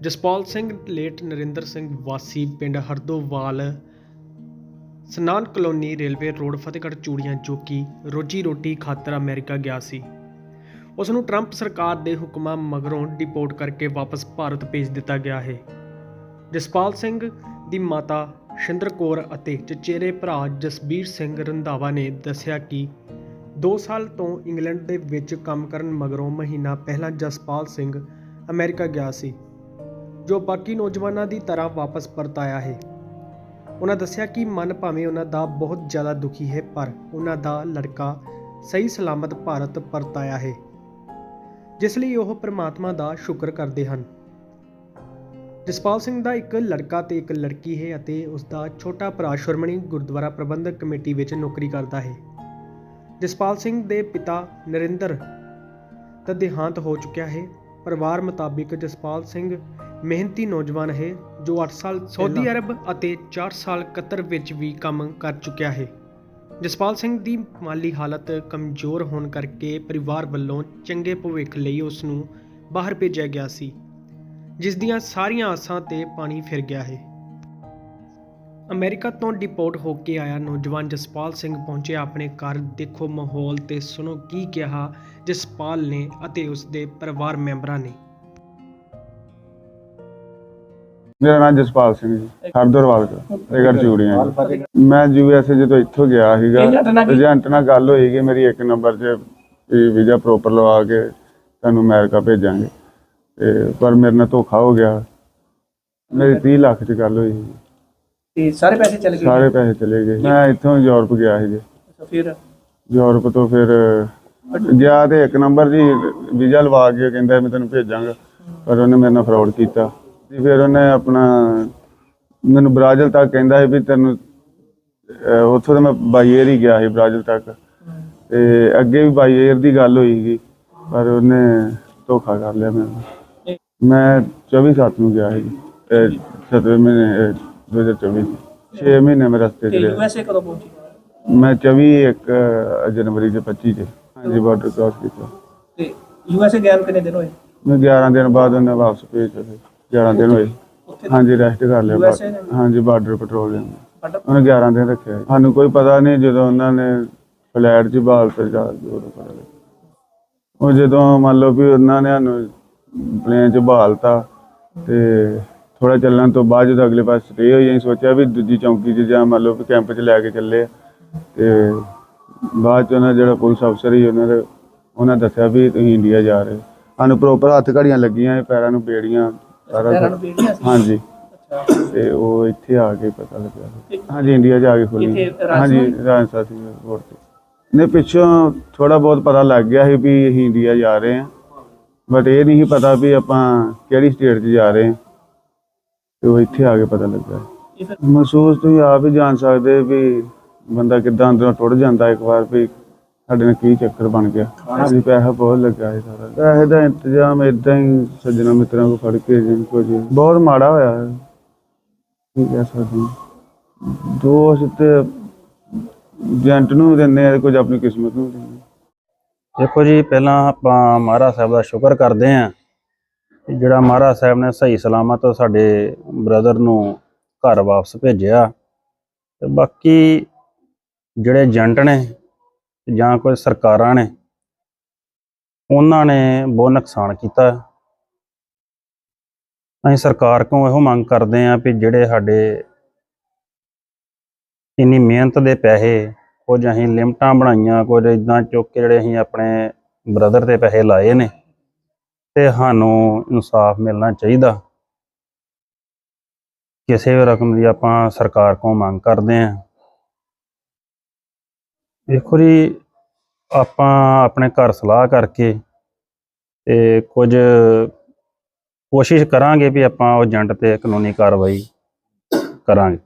Jaspal Singh late Narinder Singh ਵਾਸੀ ਪਿੰਡ Hardowal ਸਨਾਨ colony railway road Fatehgarh Churian ਜੋ ਕਿ ਰੋਜੀ ਰੋਟੀ ਖਾਤਰ ਅਮਰੀਕਾ ਗਿਆ ਸੀ। ਉਸ ਨੂੰ ਟਰੰਪ ਸਰਕਾਰ ਦੇ ਹੁਕਮਾਂ ਮਗਰੋਂ ਡਿਪੋਰਟ ਕਰਕੇ ਵਾਪਸ ਭਾਰਤ ਭੇਜ ਦਿੱਤਾ ਗਿਆ ਹੈ। ਜਸਪਾਲ ਸਿੰਘ ਦੀ ਮਾਤਾ ਸ਼ਿੰਦਰ ਕੌਰ ਅਤੇ ਚਚੇਰੇ ਭਰਾ ਜਸਬੀਰ ਸਿੰਘ ਰੰਧਾਵਾ ਨੇ ਦੱਸਿਆ ਕਿ 2 ਸਾਲ ਤੋਂ ਇੰਗਲੈਂਡ ਦੇ ਵਿੱਚ ਕੰਮ ਕਰਨ ਮਗਰੋਂ ਮਹੀਨਾ ਪਹਿਲਾਂ ਜਸਪਾਲ ਸਿੰਘ ਅਮਰੀਕਾ ਗਿਆ ਸੀ। ਜੋ ਬਾਕੀ ਨੌਜਵਾਨਾਂ ਦੀ ਤਰ੍ਹਾਂ ਵਾਪਸ ਪਰਤ ਆਇਆ ਹੈ। ਉਹਨਾਂ ਦੱਸਿਆ ਕਿ ਮਨ ਭਾਵੇਂ ਉਹਨਾਂ ਦਾ ਬਹੁਤ ਜ਼ਿਆਦਾ ਦੁਖੀ ਹੈ, ਪਰ ਉਹਨਾਂ ਦਾ ਲੜਕਾ ਸਹੀ ਸਲਾਮਤ ਭਾਰਤ ਪਰਤ ਆਇਆ ਹੈ, ਜਿਸ ਲਈ ਉਹ ਪ੍ਰਮਾਤਮਾ ਦਾ ਸ਼ੁਕਰ ਕਰਦੇ ਹਨ। ਜਸਪਾਲ ਸਿੰਘ ਦਾ ਇੱਕ ਲੜਕਾ ਤੇ ਇੱਕ ਲੜਕੀ ਹੈ ਅਤੇ ਉਸ ਦਾ ਛੋਟਾ ਭਰਾ ਸ਼ੁਰਮਣੀ ਗੁਰਦੁਆਰਾ ਪ੍ਰਬੰਧਕ ਕਮੇਟੀ ਵਿੱਚ ਨੌਕਰੀ ਕਰਦਾ ਹੈ। ਜਸਪਾਲ ਸਿੰਘ ਦੇ ਪਿਤਾ ਨਰਿੰਦਰ ਦਾ ਦੇਹਾਂਤ ਹੋ ਚੁੱਕਿਆ ਹੈ। ਪਰਿਵਾਰ ਮੁਤਾਬਿਕ ਜਸਪਾਲ ਸਿੰਘ ਮਿਹਨਤੀ ਨੌਜਵਾਨ ਹੈ ਜੋ 8 ਸਾਲ ਸਾਊਦੀ ਅਰਬ ਅਤੇ 4 ਸਾਲ ਕਤਰ ਵਿੱਚ ਵੀ ਕੰਮ ਕਰ ਚੁੱਕਿਆ ਹੈ। ਜਸਪਾਲ ਸਿੰਘ ਦੀ ਮਾਲੀ ਹਾਲਤ ਕਮਜ਼ੋਰ ਹੋਣ ਕਰਕੇ ਪਰਿਵਾਰ ਵੱਲੋਂ ਚੰਗੇ ਭਵਿੱਖ ਲਈ ਉਸ ਨੂੰ ਬਾਹਰ ਭੇਜਿਆ ਗਿਆ ਸੀ ਜਿਸ ਦੀਆਂ ਸਾਰੀਆਂ ਆਸਾਂ ਤੇ ਪਾਣੀ ਫਿਰ ਗਿਆ ਹੈ। ਅਮਰੀਕਾ ਤੋਂ ਡਿਪੋਰਟ ਹੋ ਕੇ ਆਇਆ ਨੌਜਵਾਨ ਜਸਪਾਲ ਸਿੰਘ ਪਹੁੰਚਿਆ ਆਪਣੇ ਘਰ। ਦੇਖੋ ਮਾਹੌਲ ਤੇ ਸੁਣੋ ਕੀ ਕਿਹਾ ਜਸਪਾਲ ਨੇ ਅਤੇ ਉਸ ਦੇ ਪਰਿਵਾਰ ਮੈਂਬਰਾਂ ਨੇ। ਮੇਰਾ ਨਾਮ ਜਸਪਾਲ ਸਿੰਘ ਜੀ ਹਰਦਰਵਾਲ ਤੋਂ ਰੇਗੜ ਚੂੜੀਆਂ ਜੀ। ਮੈਂ ਯੂਐਸਏ ਜਦੋਂ ਇੱਥੋਂ ਗਿਆ ਸੀਗਾ ਏਜੰਟ ਨਾਲ ਗੱਲ ਹੋਈ ਕਿ ਮੇਰੀ ਇੱਕ ਨੰਬਰ 'ਚ ਵੀਜ਼ਾ ਪ੍ਰੋਪਰ ਲਵਾ ਕੇ ਤੁਹਾਨੂੰ ਅਮਰੀਕਾ ਭੇਜਾਂਗੇ। ਤੇ ਪਰ ਮੇਰੇ ਨਾਲ ਧੋਖਾ ਹੋ ਗਿਆ। ਮੇਰੀ 30 ਲੱਖ 'ਚ ਗੱਲ ਹੋਈ। ਸੀ। ਤੇ ਸਾਰੇ ਪੈਸੇ ਚਲੇ ਗਏ? ਸਾਰੇ ਪੈਸੇ ਚਲੇ ਗਏ। ਮੈਂ ਇੱਥੋਂ ਯੂਰਪ ਗਿਆ ਸੀ ਜੀ ਅੱਛਾ, ਫਿਰ? ਯੂਰਪ ਤੋਂ ਫਿਰ ਗਿਆ ਤੇ ਇੱਕ ਨੰਬਰ ਜੀ ਵੀਜ਼ਾ ਲਵਾ ਕੇ ਕਹਿੰਦਾ ਮੈਂ ਤੈਨੂੰ ਭੇਜਾਂਗਾ। ਪਰ ਉਹਨੇ ਮੇਰੇ ਨਾਲ ਫਰਾਡ ਕੀਤਾ। ਤੇ ਫਿਰ ਉਹਨੇ ਆਪਣਾ ਮੈਨੂੰ ਬ੍ਰਾਜ਼ਿਲ ਤੱਕ ਕਹਿੰਦਾ ਸੀ ਵੀ ਤੈਨੂੰ ਅਹ ਉੱਥੋਂ ਤਾਂ ਮੈਂ ਬਾਈ ਏਅਰ ਹੀ ਗਿਆ ਸੀ ਬ੍ਰਾਜ਼ਿਲ ਤੱਕ। ਤੇ ਅੱਗੇ ਵੀ ਬਾਈ ਏਅਰ ਦੀ ਗੱਲ ਹੋਈ ਸੀ ਪਰ ਉਹਨੇ ਧੋਖਾ ਕਰ ਲਿਆ ਮੈਨੂੰ ਮੈਂ 24 ਸੱਤ ਨੂੰ ਗਿਆ ਸੀ 7 ਮਹੀਨੇ ਅਹ 2024 6 ਮਹੀਨੇ ਮੈਂ ਰਸਤੇ ਤੇ ਤੇ ਰਿਹਾ। ਯੂਐਸਏ ਕਦੋਂ ਪਹੁੰਚੀ? ਮੈਂ 24 ਇੱਕ ਜਨਵਰੀ ਦੇ 25 ਚ ਹਾਂਜੀ ਬਾਰਡਰ ਕ੍ਰਾਸ ਕੀਤਾ। ਤੇ ਯੂਐਸਏ ਗਿਆ ਨੂੰ ਕਿੰਨੇ ਦਿਨ ਹੋਏ? ਮੈਂ 11 ਦਿਨ ਬਾਅਦ ਉਹਨੇ ਵਾਪਸ ਭੇਜ ਦਿੱਤੇ। 11 ਦਿਨ ਹੋਏ। ਹਾਂਜੀ ਰੈਸਟ ਕਰ ਲਿਆ USA ਨੇ? ਬਾਅਦ- ਹਾਂਜੀ ਬਾਰਡਰ ਪੈਟਰੋਲਿੰਗ ਸਾਡਾ ਉਹਨੇ 11 ਦਿਨ ਰੱਖਿਆ। ਸੀ। ਸਾਨੂੰ ਕੋਈ ਪਤਾ ਨਹੀਂ ਜਦੋਂ ਉਹਨਾਂ ਨੇ ਫਲੈਟ 'ਚ ਬਾਲ ਤੇ ਜਾ ਕੇ ਉਦੋਂ ਪਤਾ ਲੱਗਿਆ ਉਹ ਜਦੋਂ ਮੰਨ ਲਓ ਵੀ ਉਹਨਾਂ ਨੇ ਸਾਨੂੰ ਪਲੇਨ 'ਚ ਬਹਾਲਤਾ ਤੇ ਥੋੜਾ ਚੱਲਣ ਤੋਂ ਬਾਅਦ ਜਦੋਂ ਅਗਲੇ ਪਾਸੇ ਸਟੇ ਹੋਈ ਅਸੀਂ ਸੋਚਿਆ ਵੀ ਦੂਜੀ ਚੌਂਕੀ 'ਚ ਜਾਂ ਮੰਨ ਲਓ ਵੀ ਕੈਂਪ 'ਚ ਲੈ ਕੇ ਚੱਲੇ ਆ। ਤੇ ਬਾਅਦ 'ਚ ਉਹਨਾਂ ਜਿਹੜਾ ਪੁਲਿਸ ਅਫਸਰ ਸੀ ਉਹਨਾਂ ਦੇ ਉਹਨਾਂ ਦੱਸਿਆ ਵੀ ਤੁਸੀਂ ਇੰਡੀਆ ਜਾ ਰਹੇ ਹੋ। ਸਾਨੂੰ ਪ੍ਰੋਪਰ ਹੱਥ ਘੜੀਆਂ ਲੱਗੀਆਂ ਪੈਰਾਂ ਨੂੰ ਬੇੜੀਆਂ। ਸਾਰਾ ਪੈਰਾਂ ਕੁਛ। ਨੂੰ ਬੀੜੀਆਂ ਸੀ? ਹਾਂਜੀ। ਅੱਛਾ। ਤੇ ਉਹ ਇੱਥੇ ਆ ਕੇ ਪਤਾ ਲੱਗਿਆ ਹਾਂਜੀ ਇੰਡੀਆ ਜਾ ਕੇ ਖੁੱਲੀ। ਕਿੱਥੇ? ਹਾਂਜੀ ਰਾਜਸਥਾਨ 에ਅਰਪੋਰਟ ਤੇ। ਨੇ ਪਿੱਛੋਂ ਥੋੜਾ ਬਹੁਤ ਪਤਾ ਲੱਗ ਗਿਆ ਸੀ ਵੀ ਅਸੀਂ ਇੰਡੀਆ ਜਾ ਰਹੇ ਹਾਂ। ਬਟ ਇਹ ਨਹੀਂ ਸੀ ਪਤਾ ਵੀ ਆਪਾਂ ਕਿਹੜੀ ਸਟੇਟ 'ਚ ਜਾ ਰਹੇ ਹਾਂ। ਤੇ ਉਹ ਇੱਥੇ ਆ ਕੇ ਪਤਾ ਲੱਗਾ। ਇਹ ਫਿਰ ਮਹਿਸੂਸ ਤੁਸੀਂ ਆਪ ਹੀ ਜਾਣ ਸਕਦੇ ਵੀ ਬੰਦਾ ਕਿੱਦਾਂ ਅੰਦਰੋਂ ਟੁੱਟ ਜਾਂਦਾ ਇੱਕ ਵਾਰ ਵੀ ਸਾਡੇ ਨਾਲ ਕੀ ਚੱਕਰ ਬਣ ਗਿਆ? ਹਾਂਜੀ ਪੈਸਾ ਬਹੁਤ ਲੱਗਾ ਹੈ ਸਾਰਾ। ਪੈਸੇ ਦਾ ਇੰਤਜ਼ਾਮ ਇਦਾਂ ਹੀ ਸੱਜਣਾ ਮਿੱਤਰਾਂ ਕੋ ਫੜ ਕੇ ਜਿੰਨ ਕੋ ਜੀ ਬਹੁਤ ਮਾੜਾ ਹੋਇਆ। ਹੈ ਕੀ ਕਹਿ ਸਕਦੇ ਹਾਂ। ਦੋਸਤ ਤੇ ਏਜੰਟ ਨੂੰ ਦਿੰਦੇ ਆ ਕੁਝ ਆਪਣੀ ਕਿਸਮਤ ਨੂੰ ਦਿੰਦੇ। ਦੇਖੋ ਜੀ ਪਹਿਲਾਂ ਆਪਾਂ ਮਹਾਰਾਜ ਸਾਹਿਬ ਦਾ ਸ਼ੁਕਰ ਕਰਦੇ ਆਂ ਕਿ ਜਿਹੜਾ ਮਹਾਰਾਜ ਸਾਹਿਬ ਨੇ ਸਹੀ ਸਲਾਮਤ ਸਾਡੇ ਬ੍ਰਦਰ ਨੂੰ ਘਰ ਵਾਪਸ ਭੇਜਿਆ। ਤੇ ਬਾਕੀ ਜਿਹੜੇ ਏਜੰਟ ਨੇ ਜਾਂ ਕੋਈ ਸਰਕਾਰਾਂ ਨੇ ਉਹਨਾਂ ਨੇ ਬਹੁਤ ਨੁਕਸਾਨ ਕੀਤਾ। ਅਸੀਂ ਸਰਕਾਰ ਕੋਲੋਂ ਇਹੋ ਮੰਗ ਕਰਦੇ ਆਂ ਵੀ ਜਿਹੜੇ ਸਾਡੇ ਇੰਨੀ ਮਿਹਨਤ ਦੇ ਪੈਸੇ, ਕੁਝ ਅਸੀਂ ਲਿਮਟਾਂ ਬਣਾਈਆਂ, ਕੁਝ ਇਦਾਂ ਚੁੱਕ ਕੇ ਜਿਹੜੇ ਅਸੀਂ ਆਪਣੇ ਬ੍ਰਦਰ ਦੇ ਪੈਸੇ ਲਾਏ ਨੇ, ਤੇ ਸਾਨੂੰ ਇਨਸਾਫ ਮਿਲਣਾ ਚਾਹੀਦਾ। ਕਿਸੇ ਵੀ ਰਕਮ ਦੀ ਆਪਾਂ ਸਰਕਾਰ ਕੋਲ ਮੰਗ ਕਰਦੇ ਆਂ ਦੇਖੋ ਜੀ, ਆਪਾਂ ਆਪਣੇ ਘਰ ਸਲਾਹ ਕਰਕੇ ਤੇ ਕੁਝ ਕੋਸ਼ਿਸ਼ ਕਰਾਂਗੇ ਵੀ ਆਪਾਂ ਉਹ ਏਜੰਟ ਤੇ ਕਾਨੂੰਨੀ ਕਾਰਵਾਈ ਕਰਾਂਗੇ।